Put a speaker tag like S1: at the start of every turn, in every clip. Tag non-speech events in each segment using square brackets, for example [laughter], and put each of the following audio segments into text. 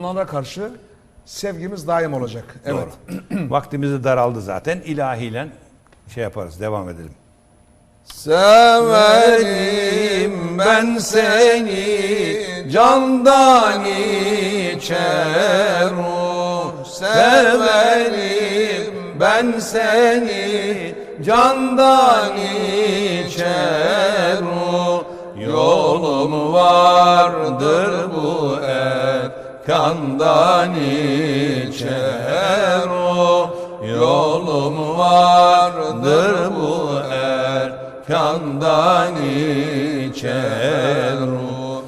S1: Onlara karşı sevgimiz daim olacak. Evet.
S2: Doğru. [clears throat] Vaktimiz de daraldı zaten. İlahiyle şey yaparız, devam edelim.
S1: Severim ben seni candan içer o. Severim ben seni candan içer o. Yolum vardır bu et kandan içer o. Yolum vardır bu er kandan içer o.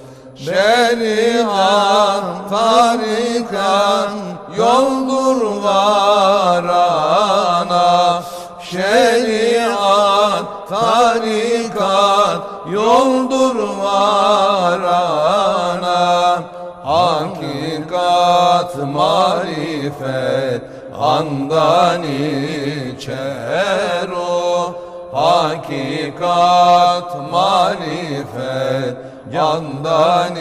S1: Şeriat tarikat yoldur varana Şeriat tarikat yoldur varana Hakikat marifet andan içer o. Hakikat marifet candan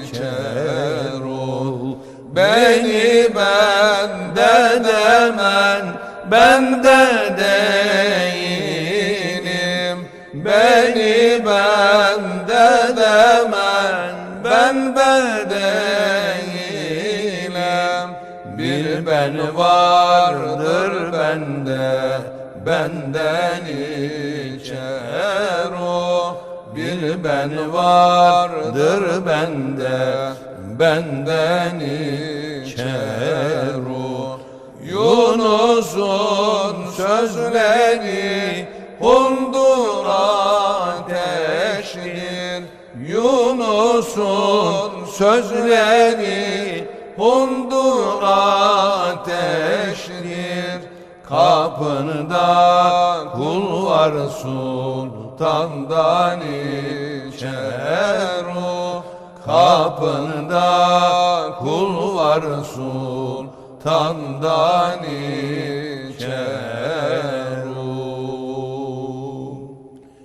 S1: içer o. Beni bende demen bende değilim. Beni bende demen değilim Bir ben vardır bende benden içer o. Bir ben vardır bende benden içer o. Yunus'un sözleri hundur Yunus'un sözleri hundur ateştir. Kapında kul var sultandan içer o Kapında kul var sultandan içer